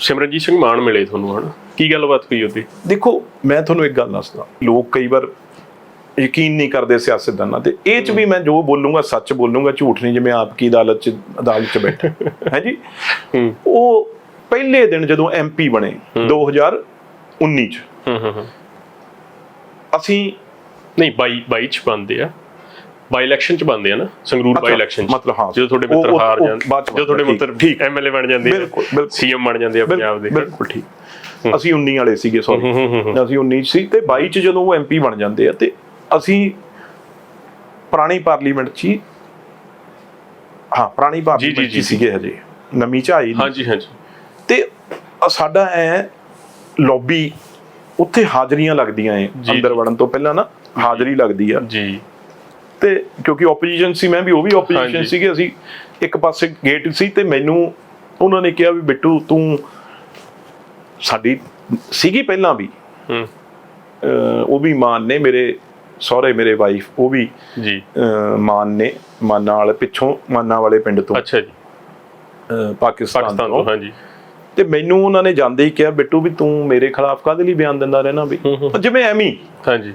ਸਿਮਰਨਜੀਤ ਸਿੰਘ ਮਾਨ ਮਿਲੇ ਤੁਹਾਨੂੰ ਹਨਾ? ਕੀ ਗੱਲਬਾਤ ਹੋਈ ਉਹਦੀ? ਦੇਖੋ ਮੈਂ ਤੁਹਾਨੂੰ ਇੱਕ ਗੱਲ ਦੱਸਦਾ। ਲੋਕ ਕਈ ਵਾਰ ਯਕੀਨ ਨਹੀਂ ਕਰਦੇ ਸਿਆਸਤਦਾਨਾਂ ਤੇ। ਇਹ ਚ ਵੀ ਮੈਂ ਜੋ ਬੋਲੂੰਗਾ ਸੱਚ ਬੋਲੂੰਗਾ ਝੂਠ ਨਹੀਂ ਜਿਵੇਂ ਆਪ ਕੀ ਅਦਾਲਤ ਚ ਅਦਾਲਤ ਚ ਬੈਠੇ। ਹੈ ਜੀ? ਉਹ ਪਹਿਲੇ ਦਿਨ ਜਦੋਂ ਐਮਪੀ ਬਣੇ 2019 ਚ। ਹੂੰ ਹੂੰ ਹੂੰ। ਅਸੀਂ ਨਹੀਂ ਬਾਈ ਬਾਈ ਚ ਬੰਦੇ ਆ। ਬਾਈ ਇਲੈਕਸ਼ਨ ਚ ਬੰਦੇ ਆ ਨਾ ਸੰਗਰੂਰ ਬਾਈ ਇਲੈਕਸ਼ਨ ਚ। ਮਤਲਬ ਹਾਂ। ਜਦੋਂ ਤੁਹਾਡੇ ਮਿੱਤਰ ਹਾਰ ਜਾਂਦੇ ਜਦੋਂ ਤੁਹਾਡੇ ਮਿੱਤਰ ਠੀਕ। ਐਮਐਲਏ ਬਣ ਜਾਂਦੇ ਬਿਲਕੁਲ, ਬਿਲਕੁਲ। ਸੀਐਮ ਬਣ ਜਾਂਦੇ ਆ ਪੰਜਾਬ ਦੇ। ਬਿਲਕੁਲ ਠੀਕ। ਅਸੀਂ 19 ਵਾਲੇ ਸੀਗੇ ਸੌਰੀ ਅਸੀਂ 19 ਚ ਸੀ ਤੇ 22 ਚ ਜਦੋਂ ਉਹ ਐਮਪੀ ਬਣ ਜਾਂਦੇ ਆ ਤੇ ਅਸੀਂ ਪੁਰਾਣੀ ਪਾਰਲੀਮੈਂਟ ਚ ਹੀ ਪੁਰਾਣੀ ਪਾਰਲੀਮੈਂਟ ਚ ਸੀਗੇ ਹਜੇ। ਨਵੀਂ ਚ ਆਈ ਨਹੀਂ ਹਾਂਜੀ ਹਾਂਜੀ। ਤੇ ਸਾਡਾ ਐ ਲੌਬੀ ਉੱਥੇ ਹਾਜ਼ਰੀਆਂ ਲੱਗਦੀਆਂ ਐ ਅੰਦਰ। ਵੜਨ ਤੋਂ ਪਹਿਲਾਂ ਨਾ ਹਾਜ਼ਰੀ ਲੱਗਦੀ ਆ। ਜੀ। ਤੇ ਕਿਉਂਕਿ ਆਪੋਜੀਸ਼ਨ ਸੀ ਮੈਂ ਵੀ ਉਹ ਵੀ ਆਪੋਜੀਸ਼ਨ ਹਾਂਜੀ। ਸੀਗੇ ਅਸੀਂ ਇੱਕ ਪਾਸੇ ਗੇਟ ਸੀ ਤੇ ਮੈਨੂੰ ਉਹਨਾਂ ਨੇ ਕਿਹਾ ਵੀ ਬਿੱਟੂ ਤੂੰ ਸਾਡੀ ਸੀਗੀ ਪਹਿਲਾਂ ਵੀ। ਹੂੰ। ਉਹ ਵੀ ਮਾਨ ਨੇ ਮੇਰੇ ਸਹੁਰੇ ਮੇਰੇ ਵਾਈਫ ਉਹ ਵੀ ਜੀ। ਮਾਨ ਨੇ ਮਾਨਾ ਵਾਲੇ ਪਿੱਛੋਂ ਮਾਨਾ ਵਾਲੇ ਪਿੰਡ ਤੋਂ। ਅੱਛਾ ਜੀ। ਪਾਕਿਸਤਾਨ ਤੋਂ। ਹਾਂਜੀ। ਤੇ ਮੈਨੂੰ ਉਹਨਾਂ ਨੇ ਜਾਂਦੇ ਹੀ ਕਿਹਾ ਬਿੱਟੂ ਵੀ ਤੂੰ ਮੇਰੇ ਖਿਲਾਫ ਕਾਹਦੇ ਲਈ ਬਿਆਨ ਦਿੰਦਾ ਰਹਿਣਾ ਵੀ। ਜਿਵੇਂ ਐਵੇਂ ਹਾਂਜੀ।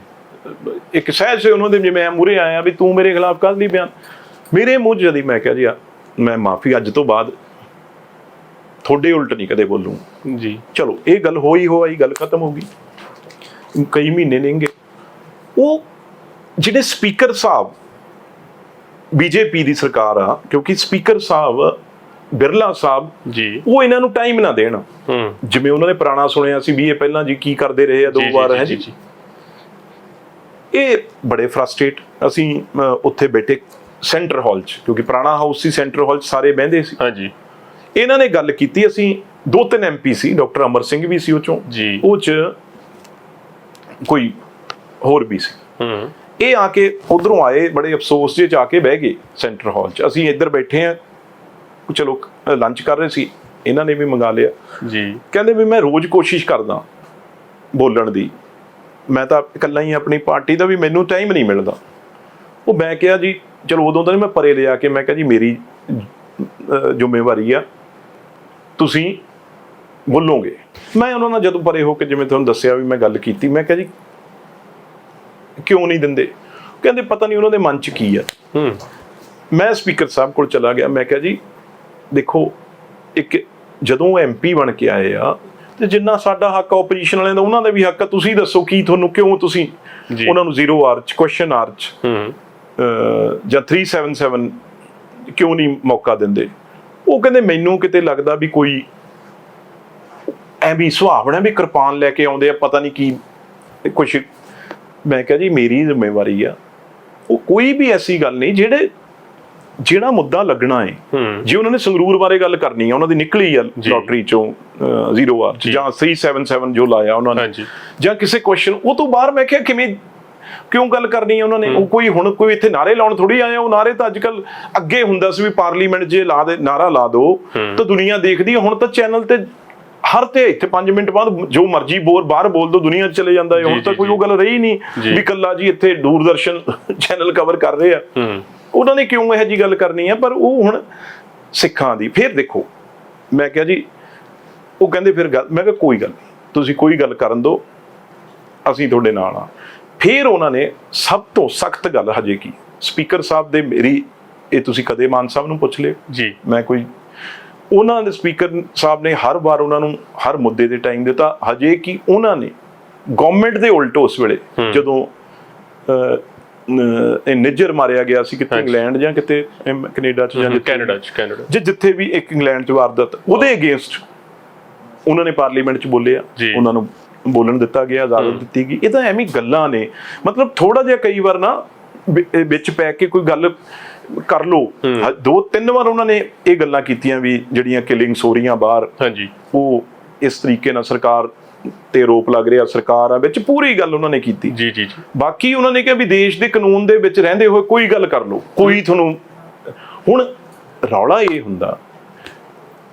ਇੱਕ ਸਹਿਜ ਸੇ ਉਹਨਾਂ ਦੇ ਜਿਵੇਂ ਮੂਰੇ ਆਇਆ ਵੀ ਤੂੰ ਮੇਰੇ ਖਿਲਾਫ ਕਾਹਦੇ ਲਈ ਬਿਆਨ? ਮੇਰੇ ਮੂੰਹ ਜਦੀ ਮੈਂ ਕਿਹਾ ਜੀ ਮੈਂ ਮਾਫੀ ਅੱਜ ਤੋਂ ਬਾਅਦ ਤੁਹਾਡੇ ਉਲਟ ਨਹੀਂ ਕਦੇ ਬੋਲੂੰ। ਜੀ। ਚਲੋ ਇਹ ਗੱਲ ਹੋਈ ਹੋਈ ਗੱਲ ਖਤਮ ਹੋ ਗਈ। ਕਈ ਮਹੀਨੇ ਲੰਘੇ। ਉਹ ਜਿਹੜੇ ਸਪੀਕਰ ਸਾਹਿਬ ਬੀਜੇਪੀ ਦੀ ਸਰਕਾਰ ਆ ਕਿਉਂਕਿ ਸਪੀਕਰ ਸਾਹਿਬ ਬਿਰਲਾ ਸਾਹਿਬ ਜੀ। ਉਹ ਇਹਨਾਂ ਨੂੰ ਟਾਈਮ ਨਾ ਦੇਣ। ਜਿਵੇਂ ਉਹਨਾਂ ਨੇ ਪੁਰਾਣਾ ਸੁਣਿਆ ਸੀ ਵੀ ਇਹ ਪਹਿਲਾਂ ਜੀ ਕੀ ਕਰਦੇ ਰਹੇ ਆ ਦੋ ਵਾਰ ਹੈ ਜੀ। ਇਹ ਬੜੇ ਫਰਸਟ੍ਰੇਟ ਅਸੀਂ ਉੱਥੇ ਬੈਠੇ ਸੈਂਟਰ ਹਾਲ 'ਚ ਕਿਉਂਕਿ ਪੁਰਾਣਾ ਹਾਊਸ ਸੀ ਸੈਂਟਰ ਹਾਲ 'ਚ ਸਾਰੇ ਬਹਿੰਦੇ ਸੀ। ਹਾਂਜੀ। ਇਹਨਾਂ ਨੇ ਗੱਲ ਕੀਤੀ ਅਸੀਂ ਦੋ ਤਿੰਨ ਐਮਪੀ ਸੀ ਡਾਕਟਰ ਅਮਰ ਸਿੰਘ ਵੀ ਸੀ ਉਹ ਚੋਂ ਜੀ। ਉਹ 'ਚ ਕੋਈ ਹੋਰ ਵੀ ਸੀ। ਹੂੰ। ਇਹ ਆ ਕੇ ਉਧਰੋਂ ਆਏ ਬੜੇ ਅਫਸੋਸ ਜਿਹੇ ਚ ਆ ਕੇ ਬਹਿ ਗਏ ਸੈਂਟਰ ਹਾਲ 'ਚ। ਅਸੀਂ ਇੱਧਰ ਬੈਠੇ ਆ ਚਲੋ ਲੰਚ ਕਰ ਰਹੇ ਸੀ ਇਹਨਾਂ ਨੇ ਵੀ ਮੰਗਾ ਲਿਆ। ਜੀ। ਕਹਿੰਦੇ ਵੀ ਮੈਂ ਰੋਜ਼ ਕੋਸ਼ਿਸ਼ ਕਰਦਾ ਬੋਲਣ ਦੀ। ਮੈਂ ਤਾਂ ਇਕੱਲਾ ਹੀ ਆਪਣੀ ਪਾਰਟੀ ਦਾ ਵੀ ਮੈਨੂੰ ਟਾਈਮ ਨਹੀਂ ਮਿਲਦਾ। ਉਹ ਮੈਂ ਕਿਹਾ ਜੀ ਚਲੋ ਉਦੋਂ ਤਾਂ ਮੈਂ ਪਰੇ ਲਿਆ ਕੇ ਮੈਂ ਕਿਹਾ ਜੀ ਮੇਰੀ ਜ਼ਿੰਮੇਵਾਰੀ ਆ ਤੁਸੀਂ ਬੋਲੋਗੇ। ਮੈਂ ਉਹਨਾਂ ਨਾਲ ਜਦੋਂ ਪਰੇ ਹੋ ਕੇ ਜਿਵੇਂ ਤੁਹਾਨੂੰ ਦੱਸਿਆ ਵੀ ਮੈਂ ਗੱਲ ਕੀਤੀ ਮੈਂ ਕਿਹਾ ਜੀ ਕਿਉਂ ਨਹੀਂ ਦਿੰਦੇ? ਕਹਿੰਦੇ ਪਤਾ ਨਹੀਂ ਉਹਨਾਂ ਦੇ ਮਨ 'ਚ ਕੀ ਆ। ਹੂੰ। ਮੈਂ ਸਪੀਕਰ ਸਾਹਿਬ ਕੋਲ ਚਲਾ ਗਿਆ ਮੈਂ ਕਿਹਾ ਜੀ ਦੇਖੋ ਇੱਕ ਜਦੋਂ ਐਮਪੀ ਬਣ ਕੇ ਆਏ ਆ ਤੇ ਜਿੰਨਾ ਸਾਡਾ ਹੱਕ ਆਪੋਜੀਸ਼ਨ ਵਾਲਿਆਂ ਦਾ ਉਹਨਾਂ ਦਾ ਵੀ ਹੱਕ ਆ। ਤੁਸੀਂ ਦੱਸੋ ਕੀ ਤੁਹਾਨੂੰ ਕਿਉਂ ਤੁਸੀਂ। ਉਹਨਾਂ ਨੂੰ ਜ਼ੀਰੋ ਆਰਚ ਕੁਐਸਚਨ ਆਰਚ ਹੂੰ। ਜਾਂ 377 ਕਿਉਂ ਨਹੀਂ ਮੌਕਾ ਦਿੰਦੇ? ਉਹ ਕਹਿੰਦੇ ਮੈਨੂੰ ਕਿਤੇ ਲੱਗਦਾ ਵੀ ਕੋਈ ਐਵੇਂ ਸੁਹਾਵਣਾ ਵੀ ਕਿਰਪਾਨ ਲੈ ਕੇ ਆਉਂਦੇ ਆ ਪਤਾ ਨਹੀਂ ਕੀ। ਕੁਝ ਮੈਂ ਕਿਹਾ ਜੀ ਮੇਰੀ ਜ਼ਿੰਮੇਵਾਰੀ ਆ। ਉਹ ਕੋਈ ਵੀ ਐਸੀ ਗੱਲ ਨਹੀਂ ਜਿਹੜੇ ਜਿਹੜਾ ਮੁੱਦਾ ਲੱਗਣਾ ਹੈ ਹੂੰ। ਜੇ ਉਹਨਾਂ ਨੇ ਸੰਗਰੂਰ ਬਾਰੇ ਗੱਲ ਕਰਨੀ ਆ ਉਹਨਾਂ ਦੀ ਨਿਕਲੀ ਆ। ਲੋਟਰੀ ਚੋਂ ਜ਼ੀਰੋ ਆਰ ਜੀ। ਜਾਂ 377 ਜੋ ਲਾਇਆ ਉਹਨਾਂ ਨੇ ਜਾਂ ਕਿਸੇ ਕੁਐਸਚਨ ਉਹ ਤੋਂ ਬਾਹਰ ਮੈਂ ਕਿਹਾ ਕਿਵੇਂ ਕਿਉਂ ਗੱਲ ਕਰਨੀ ਹੈ ਉਹਨਾਂ ਨੇ? ਉਹ ਕੋਈ ਹੁਣ ਕੋਈ ਇੱਥੇ ਨਾਰੇ ਲਾਉਣ ਥੋੜੀ ਆਏ ਆ, ਉਹ ਨਾਰੇ ਤਾਂ ਅੱਜਕੱਲ ਅੱਗੇ ਹੁੰਦਾ ਸੀ ਵੀ ਪਾਰਲੀਮੈਂਟ ਜੇ ਲਾ ਦੇ ਨਾਰਾ ਲਾ ਦੋ ਤਾਂ ਦੁਨੀਆ ਦੇਖਦੀ ਹੈ ਹੁਣ ਤਾਂ ਚੈਨਲ ਤੇ ਹਰ ਤੇ ਇੱਥੇ 5 ਮਿੰਟ ਬਾਅਦ ਜੋ ਮਰਜ਼ੀ ਬੋਲ ਬਾਹਰ ਬੋਲ ਦੋ ਦੁਨੀਆ 'ਚ ਚਲੇ ਜਾਂਦਾ ਹੈ ਹੁਣ ਤਾਂ ਕੋਈ ਉਹ ਗੱਲ ਰਹੀ ਨਹੀਂ। ਵੀ ਕੱਲਾ ਜੀ ਇੱਥੇ ਦੂਰਦਰਸ਼ਨ ਚੈਨਲ ਕਵਰ ਕਰ ਰਹੇ ਆ। ਹੂੰ। ਉਹਨਾਂ ਨੇ ਕਿਉਂ ਇਹੋ ਜੀ ਗੱਲ ਕਰਨੀ ਹੈ ਪਰ ਉਹ ਹੁਣ ਸਿੱਖਾਂ ਦੀ। ਫਿਰ ਦੇਖੋ ਮੈਂ ਕਿਹਾ ਜੀ ਉਹ ਕਹਿੰਦੇ ਫਿਰ ਗੱਲ ਮੈਂ ਕਿਹਾ ਕੋਈ ਗੱਲ ਨਹੀਂ ਤੁਸੀਂ ਕੋਈ ਗੱਲ ਕਰਨ ਦਿਓ ਅਸੀਂ ਤੁਹਾਡੇ ਨਾਲ ਆ ਫਿਰ ਉਹਨਾਂ ਨੇ ਸਭ ਤੋਂ ਸਖਤ ਗੱਲ ਹਜੇ ਕੀ? ਸਪੀਕਰ ਸਾਹਿਬ ਦੇ ਮੇਰੀ ਇਹ ਤੁਸੀਂ ਕਦੇ ਮਾਨ ਸਾਹਿਬ ਨੂੰ ਪੁੱਛ ਲਿਓ ਜੀ। ਮੈਂ ਕੋਈ ਉਹਨਾਂ ਦੇ ਸਪੀਕਰ ਸਾਹਿਬ ਨੇ ਹਰ ਵਾਰ ਉਹਨਾਂ ਨੂੰ ਹਰ ਮੁੱਦੇ ਦੇ ਟਾਈਮ ਦਿੱਤਾ। ਹਜੇ ਕਿ ਉਹਨਾਂ ਨੇ ਗਵਰਨਮੈਂਟ ਦੇ ਉਲਟ ਉਸ ਵੇਲੇ ਜਦੋਂ ਇਹ ਨਿੱਜਰ ਮਾਰਿਆ ਗਿਆ ਸੀ ਕਿਤੇ। ਇੰਗਲੈਂਡ ਜਾਂ ਕਿਤੇ ਕੈਨੇਡਾ ਚ ਜਾਂ ਕੈਨੇਡਾ ਚ ਕੈਨੇਡਾ ਜੇ ਜਿੱਥੇ ਵੀ ਇੱਕ ਇੰਗਲੈਂਡ ਚ ਵਾਰਦਾਤ ਉਹਦੇ ਅਗੇਂਸਟ ਉਹਨਾਂ ਨੇ ਪਾਰਲੀਮੈਂਟ ਚ ਬੋਲਿਆ ਜੀ। ਉਹਨਾਂ ਨੂੰ ਬੋਲਣ ਦਿੱਤਾ ਗਿਆ ਇਜਾਜ਼ਤ ਦਿੱਤੀ ਗਈ। ਇਹ ਤਾਂ ਐਵੇਂ ਗੱਲਾਂ ਨੇ। ਮਤਲਬ ਥੋੜਾ ਜਿਹਾ ਕਈ ਵਾਰ ਨਾ ਵਿੱਚ ਪੈ ਕੇ ਕੋਈ ਗੱਲ ਕਰ ਲੋ ਦੋ ਤਿੰਨ ਵਾਰ ਉਹਨਾਂ ਨੇ ਇਹ ਗੱਲਾਂ ਕੀਤੀਆਂ ਵੀ ਜਿਹੜੀਆਂ ਕਿਲਿੰਗਸ ਹੋ ਰਹੀਆਂ ਬਾਹਰ। ਹਾਂਜੀ। ਉਹ ਇਸ ਤਰੀਕੇ ਨਾਲ ਸਰਕਾਰ ਤੇ ਆਰੋਪ ਲੱਗ ਰਿਹਾ ਸਰਕਾਰ ਆ ਵਿੱਚ ਪੂਰੀ ਗੱਲ ਉਹਨਾਂ ਨੇ ਕੀਤੀ। ਜੀ ਜੀ ਜੀ। ਬਾਕੀ ਉਹਨਾਂ ਨੇ ਕਿਹਾ ਵੀ ਦੇਸ਼ ਦੇ ਕਾਨੂੰਨ ਦੇ ਵਿੱਚ ਰਹਿੰਦੇ ਹੋਏ ਕੋਈ ਗੱਲ ਕਰ ਲਓ ਕੋਈ ਤੁਹਾਨੂੰ ਹੁਣ ਰੌਲਾ ਇਹ ਹੁੰਦਾ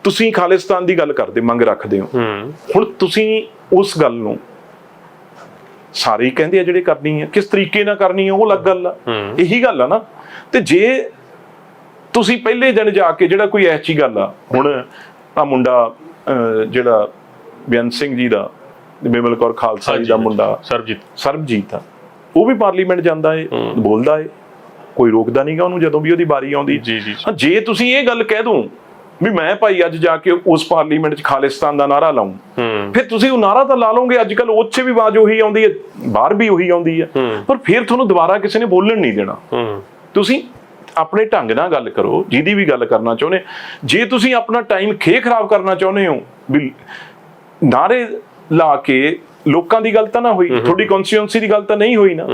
ਤੁਸੀਂ ਖਾਲਿਸਤਾਨ ਦੀ ਗੱਲ ਕਰਦੇ ਮੰਗ ਰੱਖਦੇ ਹੋ। ਹੁਣ ਤੁਸੀਂ ਉਸ ਗੱਲ ਨੂੰ ਸਾਰੇ ਕਹਿੰਦੇ ਆ ਜਿਹੜੇ ਕਰਨੀ ਆ ਕਿਸ ਤਰੀਕੇ ਨਾਲ ਕਰਨੀ ਆ ਉਹ ਅਲੱਗ ਗੱਲ ਆ। ਇਹੀ ਗੱਲ ਆ ਨਾ। ਤੇ ਜੇ ਤੁਸੀਂ ਪਹਿਲੇ ਦਿਨ ਜਾ ਕੇ ਜਿਹੜਾ ਕੋਈ ਐਸੀ ਗੱਲ ਆ ਹੁਣ ਆ ਮੁੰਡਾ ਜਿਹੜਾ ਬੇਅੰਤ ਸਿੰਘ ਜੀ ਦਾ ਬਿਮਲ ਕੌਰ ਖਾਲਸਾ ਜੀ ਦਾ ਮੁੰਡਾ। ਸਰਬਜੀਤ। ਸਰਬਜੀਤ ਆ। ਉਹ ਵੀ ਪਾਰਲੀਮੈਂਟ ਜਾਂਦਾ ਏ ਬੋਲਦਾ ਏ। ਕੋਈ ਰੋਕਦਾ ਨਹੀਂਗਾ ਉਹਨੂੰ ਜਦੋਂ ਵੀ ਉਹਦੀ ਵਾਰੀ ਆਉਂਦੀ। ਜੀ ਜੀ। ਹਾਂ ਜੇ ਤੁਸੀਂ ਇਹ ਗੱਲ ਕਹਿ ਦੋ ਵੀ ਮੈਂ ਭਾਈ ਅੱਜ ਜਾ ਕੇ ਉਸ ਪਾਰਲੀਮੈਂਟ 'ਚ ਖਾਲਿਸਤਾਨ ਦਾ ਨਾਰਾ ਲਾਉਂ ਫਿਰ ਤੁਸੀਂ ਉਹ ਨਾਰਾ ਤਾਂ ਲਾ ਲਓਗੇ ਅੱਜ ਕੱਲ ਉੱਥੇ ਵੀ ਆਵਾਜ਼ ਉਹੀ ਆਉਂਦੀ ਹੈ ਬਾਹਰ ਵੀ ਉਹੀ ਆਉਂਦੀ ਹੈ। ਪਰ ਫਿਰ ਤੁਹਾਨੂੰ ਦੁਬਾਰਾ ਕਿਸੇ ਨੇ ਬੋਲਣ ਨਹੀਂ ਦੇਣਾ। ਤੁਸੀਂ ਆਪਣੇ ਢੰਗ ਨਾਲ ਗੱਲ ਕਰੋ ਜਿਹਦੀ ਵੀ ਗੱਲ ਕਰਨਾ ਚਾਹੁੰਦੇ। ਜੇ ਤੁਸੀਂ ਆਪਣਾ ਟਾਈਮ ਖੇ ਖਰਾਬ ਕਰਨਾ ਚਾਹੁੰਦੇ ਹੋ ਵੀ ਨਾਰੇ ਲਾ ਕੇ ਲੋਕਾਂ ਦੀ ਗੱਲ ਤਾਂ ਨਾ ਹੋਈ ਤੁਹਾਡੀ ਕਨਸਟੀਟਿਊਂਸੀ ਦੀ ਗੱਲ ਤਾਂ ਨਹੀਂ ਹੋਈ ਨਾ।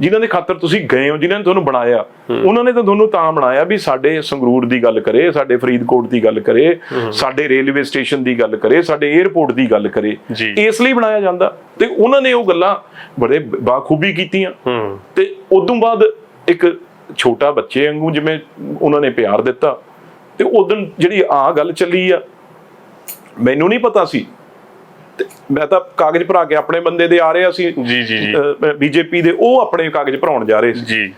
ਜਿਨ੍ਹਾਂ ਦੇ ਖਾਤਰ ਤੁਸੀਂ ਗਏ ਹੋ ਜਿਨ੍ਹਾਂ ਨੇ ਤੁਹਾਨੂੰ ਬਣਾਇਆ ਉਹਨਾਂ ਨੇ ਤਾਂ ਤੁਹਾਨੂੰ ਤਾਂ ਬਣਾਇਆ ਵੀ ਸਾਡੇ ਸੰਗਰੂਰ ਦੀ ਗੱਲ ਕਰੇ ਸਾਡੇ ਫਰੀਦਕੋਟ ਦੀ ਗੱਲ ਕਰੇ ਸਾਡੇ ਰੇਲਵੇ ਸਟੇਸ਼ਨ ਦੀ ਗੱਲ ਕਰੇ ਸਾਡੇ 에ਅਰਪੋਰਟ ਦੀ ਗੱਲ ਕਰੇ। ਇਸ ਲਈ ਬਣਾਇਆ ਜਾਂਦਾ। ਤੇ ਉਹਨਾਂ ਨੇ ਉਹ ਗੱਲਾਂ ਬੜੇ ਬਾਖੂਬੀ ਕੀਤੀਆਂ। ਤੇ ਉਦੋਂ ਬਾਅਦ ਇੱਕ ਛੋਟਾ ਬੱਚੇ ਵਾਂਗੂ ਜਿਵੇਂ ਉਹਨਾਂ ਨੇ ਪਿਆਰ ਦਿੱਤਾ। ਤੇ ਉਦੋਂ ਜਿਹੜੀ ਆ ਗੱਲ ਚੱਲੀ ਆ ਮੈਨੂੰ ਨਹੀਂ ਪਤਾ ਸੀ ਮੈਂ ਤਾਂ ਕਾਗਜ਼ ਭਰਾ ਕੇ ਆਪਣੇ ਬੰਦੇ ਦੇ ਆ ਰਿਹਾ ਸੀ ਜੀ ਜੀ ਜੀ। ਬੀਜੇਪੀ ਦੇ ਉਹ ਆਪਣੇ ਕਾਗਜ਼ ਭਰਾਉਣ ਜਾ ਰਹੇ ਸੀ। ਜੀ।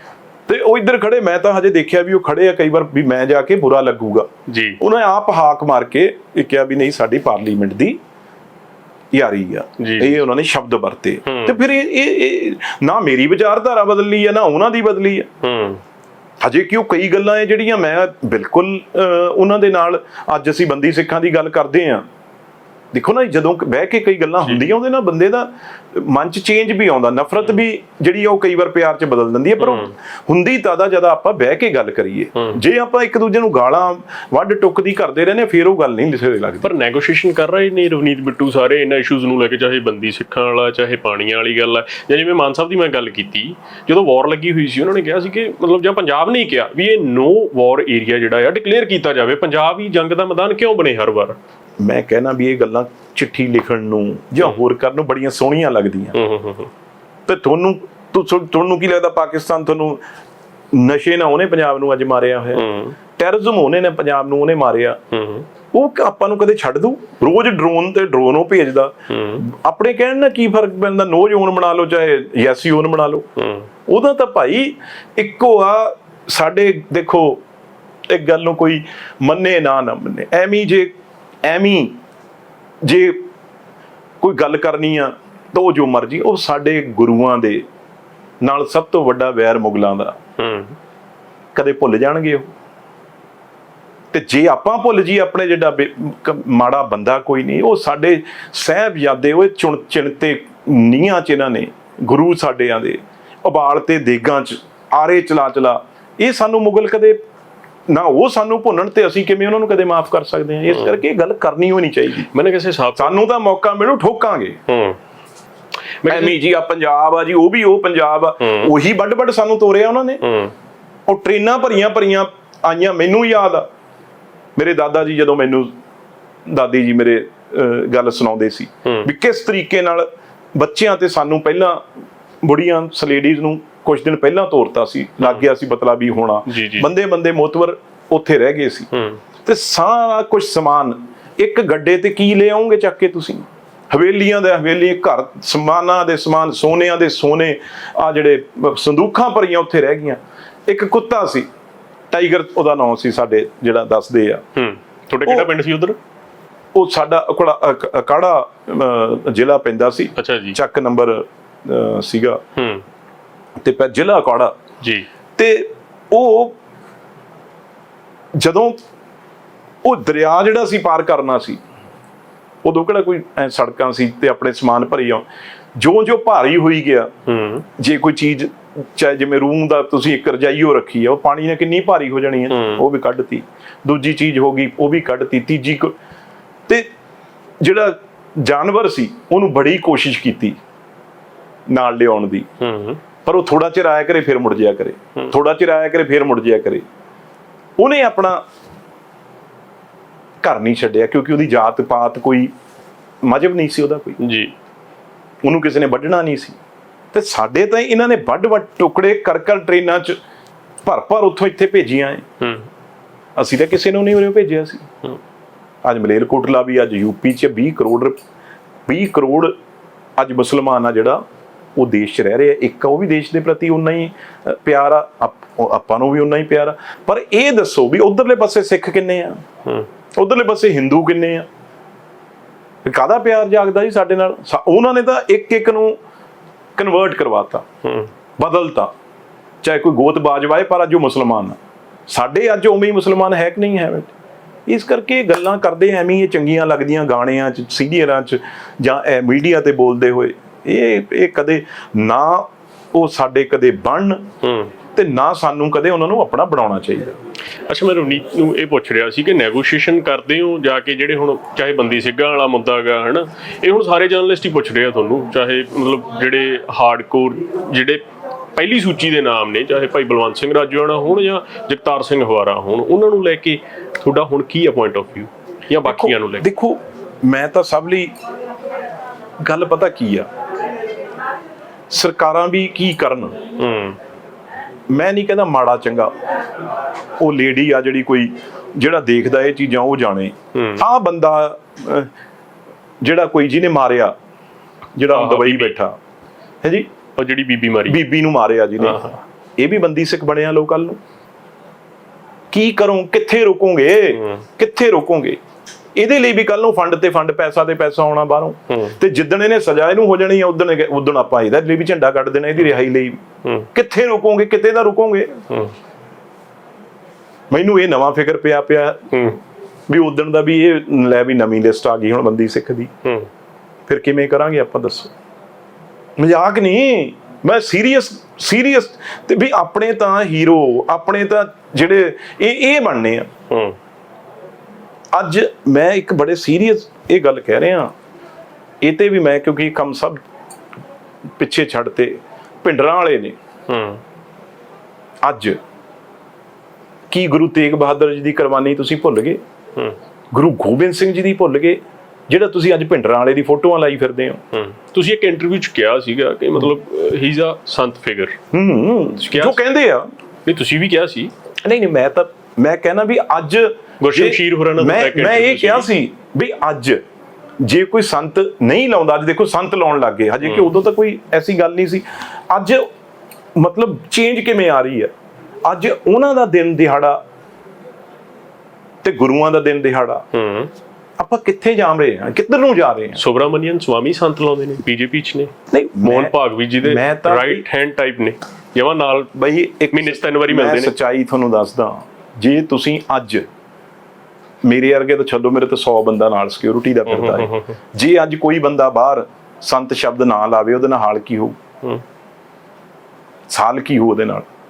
ਤੇ ਉਹ ਇੱਧਰ ਖੜੇ ਮੈਂ ਤਾਂ ਹਜੇ ਦੇਖਿਆ ਵੀ ਉਹ ਖੜੇ ਆ ਕਈ ਵਾਰ ਵੀ ਮੈਂ ਜਾ ਕੇ ਬੁਰਾ ਲੱਗੂਗਾ। ਜੀ। ਉਹਨਾਂ ਆਪ ਹਾਕ ਮਾਰ ਕੇ ਇਹ ਕਿਹਾ ਵੀ ਨਹੀਂ ਸਾਡੀ ਪਾਰਲੀਮੈਂਟ ਦੀ ਯਾਰੀ ਆ। ਇਹ ਉਹਨਾਂ ਨੇ ਸ਼ਬਦ ਵਰਤੇ। ਤੇ ਫਿਰ ਇਹ ਇਹ ਨਾ ਮੇਰੀ ਵਿਚਾਰਧਾਰਾ ਬਦਲੀ ਆ ਨਾ ਉਹਨਾਂ ਦੀ ਬਦਲੀ ਆ। ਹੂੰ। ਹਜੇ ਕਿਉਂ ਕਈ ਗੱਲਾਂ ਹੈ ਜਿਹੜੀਆਂ ਮੈਂ ਬਿਲਕੁਲ ਉਹਨਾਂ ਦੇ ਨਾਲ ਅੱਜ ਅਸੀਂ ਬੰਦੀ ਸਿੱਖਾਂ ਦੀ ਗੱਲ ਕਰਦੇ ਆਂ ਦੇਖੋ ਨਾ ਜਦੋਂ ਬਹਿ ਕੇ ਕਈ ਗੱਲਾਂ ਹੁੰਦੀਆਂ ਉਹਦੇ ਨਾਲ ਬੰਦੇ ਦਾ ਮਨ ਚ ਚੇਂਜ ਵੀ ਆਉਂਦਾ ਨਫ਼ਰਤ ਵੀ ਜਿਹੜੀ ਉਹ ਕਈ ਵਾਰ ਪਿਆਰ ਚ ਬਦਲ ਦਿੰਦੀ ਹੈ ਪਰ ਹੁੰਦੀ ਤਾਂ ਦਾ ਜਦ ਆਪਾਂ ਬਹਿ ਕੇ ਗੱਲ ਕਰੀਏ। ਜੇ ਆਪਾਂ ਇੱਕ ਦੂਜੇ ਨੂੰ ਗਾਲਾਂ ਵੱਢ ਟੁੱਕ ਦੀ ਕਰਦੇ ਰਹਿੰਦੇ ਫਿਰ ਉਹ ਗੱਲ ਨਹੀਂ ਲਿਸੇ ਲੱਗਦੀ। ਪਰ ਨੈਗੋਸ਼ੀਏਸ਼ਨ ਕਰ ਰਹੇ ਨੇ ਰਵਨੀਤ ਬਿੱਟੂ ਸਾਰੇ ਇਹਨਾਂ ਇਸ਼ੂਜ਼ ਨੂੰ ਲੈ ਕੇ ਚਾਹੇ ਬੰਦੀ ਸਿੱਖਾਂ ਵਾਲਾ ਚਾਹੇ ਪਾਣੀਆਂ ਵਾਲੀ ਗੱਲ ਹੈ ਜਾਂ ਜਿਵੇਂ ਮਾਨ ਸਾਹਿਬ ਦੀ ਮੈਂ ਗੱਲ ਕੀਤੀ ਜਦੋਂ ਵਾਰ ਲੱਗੀ ਹੋਈ ਸੀ ਉਹਨਾਂ ਨੇ ਕਿਹਾ ਸੀ ਕਿ ਮਤਲਬ ਜਾਂ ਪੰਜਾਬ ਨੇ ਕਿਹਾ ਵੀ ਇਹ ਨੋ ਵਾਰ ਏਰੀਆ ਜਿਹੜਾ ਆ ਡਿਕਲੇਅਰ ਕੀਤਾ ਜਾਵੇ। ਪੰਜਾਬ ਹੀ ਜੰਗ ਦਾ ਮੈਦਾਨ ਕਿਉਂ ਬਣੇ ਹਰ ਵਾਰ? ਮੈਂ ਕਹਿਣਾ ਵੀ ਇਹ ਗੱਲਾਂ ਚਿੱਠੀ ਲਿਖਣ ਨੂੰ ਜਾਂ ਹੋਰ ਕਰਨ ਨੂੰ ਬੜੀਆਂ ਸੋਹਣੀਆਂ ਲੱਗਦੀਆਂ। ਤੇ ਤੁਹਾਨੂੰ ਤੁਹਾਨੂੰ ਕੀ ਲੱਗਦਾ ਪਾਕਿਸਤਾਨ ਤੁਹਾਨੂੰ ਨਸ਼ੇ ਨਾਲ ਉਹਨੇ ਪੰਜਾਬ ਨੂੰ ਅੱਜ ਮਾਰਿਆ ਹੋਇਆ? ਟੈਰਰਿਜ਼ਮ ਉਹਨੇ ਨੇ ਪੰਜਾਬ ਨੂੰ ਉਹਨੇ ਮਾਰਿਆ। ਉਹ ਆਪਾਂ ਨੂੰ ਕਦੇ ਛੱਡ ਦੂ ਰੋਜ਼ ਡਰੋਨ ਤੇ ਡਰੋਨ ਉਹ ਭੇਜਦਾ। ਆਪਣੇ ਕਹਿਣ ਨਾਲ ਕੀ ਫ਼ਰਕ ਪੈਂਦਾ? ਨੋ ਜ਼ੋਨ ਬਣਾ ਲਓ ਚਾਹੇ ਯੈਸੀ ਜ਼ੋਨ ਬਣਾ ਲਓ। ਉਹਦਾ ਤਾਂ ਭਾਈ ਇੱਕੋ ਆ ਸਾਡੇ ਦੇਖੋ ਇੱਕ ਗੱਲ ਨੂੰ ਕੋਈ ਮੰਨੇ ਨਾ ਨਾ ਮੰਨੇ। ਐਵੇਂ ਜੇ ਐਵੇਂ ਜੇ ਕੋਈ ਗੱਲ ਕਰਨੀ ਆ ਤਾਂ ਉਹ ਜੋ ਮਰਜ਼ੀ ਉਹ ਸਾਡੇ ਗੁਰੂਆਂ ਦੇ ਨਾਲ ਸਭ ਤੋਂ ਵੱਡਾ ਵੈਰ ਮੁਗਲਾਂ ਦਾ। ਹੂੰ। ਕਦੇ ਭੁੱਲ ਜਾਣਗੇ ਉਹ? ਤੇ ਜੇ ਆਪਾਂ ਭੁੱਲ ਜੀ ਆਪਣੇ ਜਿਹੜਾ ਮਾੜਾ ਬੰਦਾ ਕੋਈ ਨਹੀਂ ਉਹ ਸਾਡੇ ਸਹਿਬਜ਼ਾਦੇ ਉਹ ਚੁਣ ਚਿਣਤੇ ਨੀਆਂ ਚ ਇਹਨਾਂ ਨੇ ਗੁਰੂ ਸਾਡਿਆਂ ਦੇ ਉਬਾਲ ਤੇ ਦੇਗਾਂ ਚ ਆਰੇ ਚਲਾ ਚਲਾ ਇਹ ਸਾਨੂੰ ਮੁਗਲ ਕਦੇ ਨਾ ਉਹ ਸਾਨੂੰ ਭੁੰਨਣ ਤੇ ਅਸੀਂ ਕਿਵੇਂ ਉਹਨਾਂ ਨੂੰ ਕਦੇ ਮਾਫ ਕਰ ਸਕਦੇ ਹਾਂ? ਇਸ ਕਰਕੇ ਇਹ ਗੱਲ ਕਰਨੀ ਹੋਣੀ ਚਾਹੀਦੀ। ਮੈਨੇ ਕਿਸੇ ਹਿਸਾਬ ਸਾਨੂੰ ਤਾਂ ਮੌਕਾ ਮਿਲੂ ਠੋਕਾਂਗੇ। ਹੂੰ। ਮੈਂ ਐਵੇਂ ਜੀ ਆ ਪੰਜਾਬ ਆ ਜੀ ਉਹ ਵੀ ਉਹ ਪੰਜਾਬ ਆ। ਉਹੀ ਵੱਡ ਵੱਡ ਸਾਨੂੰ ਤੋਰਿਆ ਉਹਨਾਂ ਨੇ। ਉਹ ਟ੍ਰੇਨਾਂ ਭਰੀਆਂ ਭਰੀਆਂ ਆਈਆਂ ਮੈਨੂੰ ਯਾਦ ਆ। ਮੇਰੇ ਦਾਦਾ ਜੀ ਜਦੋਂ ਮੈਨੂੰ ਦਾਦੀ ਜੀ ਮੇਰੇ ਗੱਲ ਸੁਣਾਉਂਦੇ ਸੀ। ਵੀ ਕਿਸ ਤਰੀਕੇ ਨਾਲ ਬੱਚਿਆਂ ਤੇ ਸਾਨੂੰ ਪਹਿਲਾਂ ਬੁੜੀਆਂ ਲੇਡੀਜ਼ ਨੂੰ ਕੁਝ ਦਿਨ ਪਹਿਲਾਂ ਤੋਰਤਾ ਸੀ ਲੱਗ ਗਿਆ ਸੀ ਬਤਲਾ ਵੀ ਹੋਣਾ। ਬੰਦੇ ਬੰਦੇ ਮੋਤਵਰ ਉੱਥੇ ਰਹਿ ਗਏ ਸੀ। ਤੇ ਸਾਰਾ ਕੁਝ ਸਮਾਨ ਇੱਕ ਗੱਡੇ ਤੇ ਕੀ ਲੈ ਆਉਂਗੇ ਚੱਕ ਕੇ ਤੁਸੀਂ? ਹਵੇਲੀਆਂ ਦੇ ਹਵੇਲੀ ਘਰ ਸਮਾਨਾਂ ਦੇ ਸਮਾਨ ਸੋਨਿਆਂ ਦੇ ਸੋਨੇ ਆ ਜਿਹੜੇ ਸੰਦੂਖਾਂ ਭਰੀਆਂ ਉੱਥੇ ਰਹਿ ਗਈਆਂ। ਇੱਕ ਕੁੱਤਾ ਸੀ ਟਾਈਗਰ ਉਹਦਾ ਨਾਮ ਸੀ ਸਾਡੇ ਜਿਹੜਾ ਦੱਸਦੇ ਆ। ਹੂੰ। ਤੁਹਾਡਾ ਕਿਹੜਾ ਪਿੰਡ ਸੀ ਉਧਰ? ਉਹ ਸਾਡਾ ਅਕਾੜਾ ਅਹ, ਜ਼ਿਲ੍ਹਾ ਪੈਂਦਾ ਸੀ। ਚੱਕ ਨੰਬਰ ਸੀਗਾ। ਹੂੰ। ਤੇ ਪੈ ਜ਼ਿਲ੍ਹਾ ਅਕਾੜਾ ਜੀ। ਤੇ ਉਹ ਜਦੋਂ ਉਹ ਦਰਿਆ ਜਿਹੜਾ ਸੀ ਪਾਰ ਕਰਨਾ ਸੀ ਉਦੋਂ ਕਿਹੜਾ ਕੋਈ ਸੜਕਾਂ ਸੀ ਤੇ ਆਪਣੇ ਸਮਾਨ ਭਰੀ ਆ ਜੋ ਜੋ ਭਾਰੀ ਹੋਈ ਗਿਆ ਹੂੰ। ਜੇ ਕੋਈ ਚੀਜ਼ ਚਾਹੇ ਜਿਵੇਂ ਰੂਮ ਦਾ ਤੁਸੀਂ ਇੱਕ ਰਜਾਈਓ ਰੱਖੀ ਆ ਉਹ ਪਾਣੀ ਨੇ ਕਿੰਨੀ ਭਾਰੀ ਹੋ ਜਾਣੀ ਹੈ। ਉਹ ਵੀ ਕੱਢਤੀ। ਦੂਜੀ ਚੀਜ਼ ਹੋ ਗਈ ਉਹ ਵੀ ਕੱਢਤੀ। ਤੀਜੀ ਤੇ ਜਿਹੜਾ ਜਾਨਵਰ ਸੀ ਉਹਨੂੰ ਬੜੀ ਕੋਸ਼ਿਸ਼ ਕੀਤੀ ਨਾਲ ਲਿਆਉਣ ਦੀ। ਹੂੰ। ਪਰ ਉਹ ਥੋੜਾ ਚਿਰ ਆਇਆ ਕਰੇ ਫਿਰ ਮੁੜ ਜਾਇਆ ਕਰੇ। ਥੋੜਾ ਚਿਰ ਆਇਆ ਕਰੇ ਫਿਰ ਮੁੜ ਜਾਇਆ ਕਰੇ। ਉਹਨੇ ਆਪਣਾ ਘਰ ਨਹੀਂ ਛੱਡਿਆ ਕਿਉਂਕਿ ਉਹਦੀ ਜਾਤ ਪਾਤ ਕੋਈ ਮਜਬ ਨਹੀਂ ਸੀ ਉਹਦਾ ਕੋਈ। ਜੀ। ਉਹਨੂੰ ਕਿਸੇ ਨੇ ਵੱਢਣਾ ਨਹੀਂ ਸੀ। ਤੇ ਸਾਡੇ ਤਾਂ ਇਹਨਾਂ ਨੇ ਵੱਡ ਵੱਡ ਟੁਕੜੇ ਕਰ ਕਰ ਟ੍ਰੇਨਾਂ 'ਚ ਭਰ ਭਰ ਉੱਥੋਂ ਇੱਥੇ ਭੇਜੀਆਂ ਐ। ਹੂੰ। ਅਸੀਂ ਤਾਂ ਕਿਸੇ ਨੂੰ ਨਹੀਂ ਉਰੇ ਭੇਜਿਆ ਸੀ। ਹੂੰ। ਅੱਜ ਮਲੇਰਕੋਟਲਾ ਵੀ ਅੱਜ ਯੂਪੀ 'ਚ 20 ਕਰੋੜ 20 ਕਰੋੜ ਅੱਜ ਮੁਸਲਮਾਨ ਆ ਜਿਹੜਾ ਉਹ ਦੇਸ਼ 'ਚ ਰਹਿ ਰਿਹਾ ਇੱਕ ਆ ਉਹ ਵੀ ਦੇਸ਼ ਦੇ ਪ੍ਰਤੀ ਉਨਾ ਹੀ ਪਿਆਰ ਆ ਆਪ- ਨੂੰ ਵੀ ਉਨਾ ਹੀ ਪਿਆਰ ਆ। ਪਰ ਇਹ ਦੱਸੋ ਵੀ ਉਧਰਲੇ ਪਾਸੇ ਸਿੱਖ ਕਿੰਨੇ ਆ? ਹੂੰ। ਉਧਰਲੇ ਪਾਸੇ ਹਿੰਦੂ ਕਿੰਨੇ ਆ? ਕਾਹਦਾ ਪਿਆਰ ਜਾਗਦਾ ਜੀ ਸਾਡੇ ਨਾਲ? ਉਹਨਾਂ ਨੇ ਤਾਂ ਇੱਕ ਇੱਕ ਨੂੰ ਕਨਵਰਟ ਕਰਵਾਤਾ ਹੂੰ। ਬਦਲਤਾ। ਚਾਹੇ ਕੋਈ ਗੋਤਬਾਜ ਵਾਏ ਪਰ ਅੱਜ ਉਹ ਮੁਸਲਮਾਨ ਸਾਡੇ ਅੱਜ ਉਵੇਂ ਹੀ ਮੁਸਲਮਾਨ ਹੈ ਕਿ ਨਹੀਂ ਹੈ? ਇਸ ਕਰਕੇ ਗੱਲਾਂ ਕਰਦੇ ਐਵੇਂ ਹੀ ਇਹ ਚੰਗੀਆਂ ਲੱਗਦੀਆਂ ਗਾਣਿਆਂ 'ਚ ਸੀਰੀਅਲਾਂ 'ਚ ਜਾਂ ਇਹ ਮੀਡੀਆ ਤੇ ਬੋਲਦੇ ਹੋਏ। ਇਹ ਇਹ ਕਦੇ ਨਾ ਉਹ ਸਾਡੇ ਕਦੇ ਬਣਨ ਤੇ ਨਾ ਸਾਨੂੰ ਕਦੇ ਉਹਨਾਂ ਨੂੰ ਆਪਣਾ ਬਣਾਉਣਾ ਚਾਹੀਦਾ। ਅੱਛਾ ਮੈਂ ਰਵਨੀਤ ਨੂੰ ਇਹ ਪੁੱਛ ਰਿਹਾ ਸੀ ਕਿ ਨੈਗੋਸ਼ੀਏਸ਼ਨ ਕਰਦੇ ਹੋ ਜਾ ਕੇ ਜਿਹੜੇ ਹੁਣ ਚਾਹੇ ਬੰਦੀ ਸਿੰਘਾਂ ਵਾਲਾ ਮੁੱਦਾ ਹੈਗਾ ਹਨਾ? ਇਹ ਹੁਣ ਸਾਰੇ ਜਰਨਲਿਸਟ ਹੀ ਪੁੱਛ ਰਹੇ ਆ ਤੁਹਾਨੂੰ ਚਾਹੇ ਮਤਲਬ ਜਿਹੜੇ ਹਾਰਡਕੋਰ ਜਿਹੜੇ ਪਹਿਲੀ ਸੂਚੀ ਦੇ ਨਾਮ ਨੇ ਚਾਹੇ ਭਾਈ ਬਲਵੰਤ ਸਿੰਘ ਰਾਜੂਆਣਾ ਹੋਣ ਜਾਂ ਜਗਤਾਰ ਸਿੰਘ ਹਵਾਰਾ ਹੋਣ ਉਹਨਾਂ ਨੂੰ ਲੈ ਕੇ ਤੁਹਾਡਾ ਹੁਣ ਕੀ ਆ ਪੁਆਇੰਟ ਆਫ View? ਜਾਂ ਬਾਕੀਆਂ ਨੂੰ ਲੈ ਕੇ? ਦੇਖੋ ਮੈਂ ਤਾਂ ਸਭ ਲਈ ਗੱਲ ਪਤਾ ਕੀ ਆ? ਸਰਕਾਰਾਂ ਵੀ ਕੀ ਕਰਨ? ਹੂੰ। ਮੈਂ ਨਹੀਂ ਕਹਿੰਦਾ ਮਾੜਾ ਚੰਗਾ। ਉਹ ਲੇਡੀ ਆ ਜਿਹੜੀ ਕੋਈ ਜਿਹੜਾ ਦੇਖਦਾ ਇਹ ਚੀਜ਼ਾਂ ਉਹ ਜਾਣੇ। ਆਹ ਬੰਦਾ ਜਿਹੜਾ ਕੋਈ ਜਿਹਨੇ ਮਾਰਿਆ ਜਿਹੜਾ ਦੁਬਈ। ਬੈਠਾ। ਹੈ ਜੀ? ਉਹ ਜਿਹੜੀ ਬੀਬੀ ਮਾਰੀ। ਬੀਬੀ ਨੂੰ ਮਾਰਿਆ ਜਿਹਨੇ। ਇਹ ਵੀ ਬੰਦੀ ਸਿੱਖ ਬਣਿਆ ਲੋ ਕੱਲ ਨੂੰ। ਕੀ ਕਰੋ? ਕਿੱਥੇ ਰੋਕੋਗੇ। ਕਿੱਥੇ ਰੋਕੋਗੇ? ਇਹਦੇ ਲਈ ਵੀ ਕੱਲ ਨੂੰ ਫੰਡ ਤੇ ਫੰਡ ਪੈਸਾ ਤੇ ਪੈਸਾ ਆਉਣਾ ਬਾਹਰੋਂ। ਤੇ ਜਿੱਦਣ ਇਹਨੇ ਸਜ਼ਾ ਇਹਨੂੰ ਹੋ ਜਾਣੀ ਆ ਉਦੋਂ ਉਦੋਂ ਆਪਾਂ ਇਹਦਾ ਲਈ ਵੀ ਝੰਡਾ ਕੱਢ ਦੇਣਾ ਇਹਦੀ ਰਿਹਾਈ ਲਈ। ਕਿੱਥੇ ਰੁਕੋਗੇ ਕਿਤੇ ਦਾ ਰੁਕੋਗੇ? ਮੈਨੂੰ ਇਹ ਨਵਾਂ ਫਿਕਰ ਪਿਆ ਪਿਆ ਵੀ ਉਦੋਂ ਦਾ ਵੀ ਇਹ ਲੈ ਵੀ ਨਵੀਂ ਲਿਸਟ ਆ ਗਈ ਹੁਣ ਬੰਦੀ ਸਿੱਖ ਦੀ। ਫਿਰ ਕਿਵੇਂ ਕਰਾਂਗੇ ਆਪਾਂ ਦੱਸੋ? ਮਜ਼ਾਕ ਨਹੀਂ। ਮੈਂ ਸੀਰੀਅਸ ਸੀਰੀਅਸ ਤੇ ਵੀ ਆਪਣੇ ਤਾਂ ਹੀਰੋ ਆਪਣੇ ਤਾਂ ਜਿਹੜੇ ਇਹ ਇਹ ਬਣਨੇ ਆ। ਹੂੰ। ਅੱਜ ਮੈਂ ਇੱਕ ਬੜੇ ਸੀਰੀਅਸ ਇਹ ਗੱਲ ਕਹਿ ਰਿਹਾ ਇਹ ਤੇ ਵੀ ਮੈਂ ਕਿਉਂਕਿ ਕੰਮ ਸਭ ਪਿੱਛੇ ਛੱਡ ਤੇ ਭਿੰਡਰਾਂ ਵਾਲੇ ਨੇ। ਹੂੰ। ਅੱਜ ਕੀ ਗੁਰੂ ਤੇਗ ਬਹਾਦਰ ਜੀ ਦੀ ਕੁਰਬਾਨੀ ਤੁਸੀਂ ਭੁੱਲ ਗਏ? ਹੂੰ। ਗੁਰੂ ਗੋਬਿੰਦ ਸਿੰਘ ਜੀ ਦੀ ਭੁੱਲ ਗਏ ਜਿਹੜਾ ਤੁਸੀਂ ਅੱਜ ਭਿੰਡਰਾਂ ਵਾਲੇ ਦੀ ਫੋਟੋਆਂ ਲਾਈ ਫਿਰਦੇ ਹੋ। ਤੁਸੀਂ ਇੱਕ ਇੰਟਰਵਿਊ ਚ ਕਿਹਾ ਸੀਗਾ ਕਿ ਮਤਲਬ ਹੀ ਇਜ਼ ਅ ਸੰਤ ਫਿਗਰ ਹੂੰ ਜੋ? ਕਹਿੰਦੇ ਆ। ਨਹੀਂ ਤੁਸੀਂ ਵੀ ਕਿਹਾ ਸੀ। ਨਹੀਂ ਨਹੀਂ ਮੈਂ ਤਾਂ ਮੈਂ ਕਹਿਣਾ ਵੀ ਅੱਜ ਗੁਰਸ਼ਮਸ਼ੀਰ ਜੇ- ਹੋਰਾਂ ਨਾਲ ਮੈਂ ਮੈਂ ਇਹ ਕਿਹਾ ਸੀ ਵੀ ਅੱਜ ਜੇ ਕੋਈ ਸੰਤ ਨਹੀਂ ਲਾਉਂਦਾ ਅੱਜ ਦੇਖੋ ਸੰਤ ਲਾਉਣ ਲੱਗ ਗਏ। ਹਜੇ ਕਿ ਉਦੋਂ ਤਾਂ ਕੋਈ ਐਸੀ ਗੱਲ ਨਹੀਂ ਸੀ। ਅੱਜ ਮਤਲਬ ਚੇਂਜ ਕਿਵੇਂ ਆ ਰਹੀ ਹੈ? ਅੱਜ ਉਹਨਾਂ ਦਾ ਦਿਨ ਦਿਹਾੜਾ ਤੇ ਗੁਰੂਆਂ ਦਾ ਦਿਨ ਦਿਹਾੜਾ। ਹੂੰ। ਆਪਾਂ ਕਿੱਥੇ ਜਾ ਰਹੇ ਹਾਂ? ਕਿੱਧਰ ਨੂੰ ਜਾ ਰਹੇ ਹਾਂ? ਸੁਬਰਾਮਨੀਅਨ ਸਵਾਮੀ ਸੰਤ ਲਾਉਂਦੇ ਨੇ ਬੀਜੇਪੀ ਚ ਨੇ। ਨਹੀਂ ਮੋਹਨ ਭਾਗਵੀ ਜੀ ਦੇ ਰਾਈਟ ਹੈਂਡ ਟਾਈਪ ਨੇ। ਜਮਾ ਨਾਲ ਬਈ ਇੱਕ ਮਹੀਨੇ 'ਚ ਤਿੰਨ ਵਾਰੀ ਮਿਲਦੇ ਨੇ। ਸੱਚਾਈ ਤੁਹਾਨੂੰ ਦੱਸਦਾ। ਜੇ ਤੁਸੀਂ ਅੱਜ ਮੇਰੇ ਵਰਗੇ ਤਾਂ ਛੱਡੋ ਮੇਰੇ ਤਾਂ 100 ਬੰਦਾ ਨਾਲ ਸਿਕਿਉਰਿਟੀ ਦਾ ਫਿਰਦਾ ਹੈ। ਜੇ ਅੱਜ ਕੋਈ ਬੰਦਾ ਬਾਹਰ ਸੰਤ ਸ਼ਬਦ ਨਾ ਲਾਵੇ ਉਹਦੇ ਨਾਲ ਹਾਲ ਕੀ ਹੋਊ? ਹੂੰ। ਸਾਲ ਕੀ ਹੋਊ ਉਹਦੇ ਨਾਲ?